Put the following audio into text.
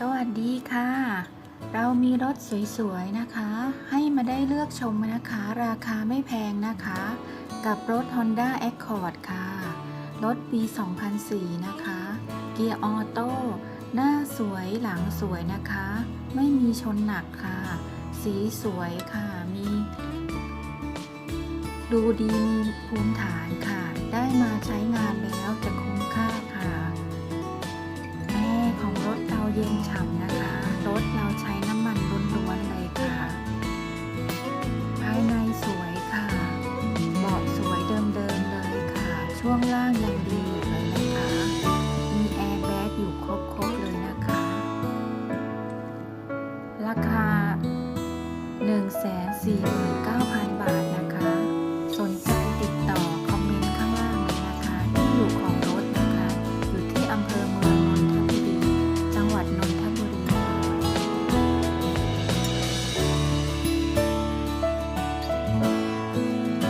สวัสดีค่ะ เรามีรถสวยๆนะคะ ให้มาได้เลือกชมนะคะ ราคาไม่แพงนะคะ กับรถ Honda Accord ค่ะ รถปี 2004 นะคะ เกียร์ออโต้หน้าสวยหลังสวยนะคะ ไม่มีชนหนักค่ะ สีสวยค่ะมี ดูดีมีภูมิฐานค่ะ ได้มา เย็นฉ่ำนะคะรถเราใช้น้ำมันล้วนเลยค่ะ ภายในสวยค่ะเบาะสวยเดิมๆเลยค่ะ ช่วงล่างยังดีเลยนะคะ มีแอร์แบ็กอยู่ครบๆเลยนะคะ ราคา 149,000 บาทนะคะ สนใจติดต่อคอมเมนต์ข้างล่างเลยนะคะ ที่อยู่ของรถนะคะ อยู่ที่อำเภอเมือง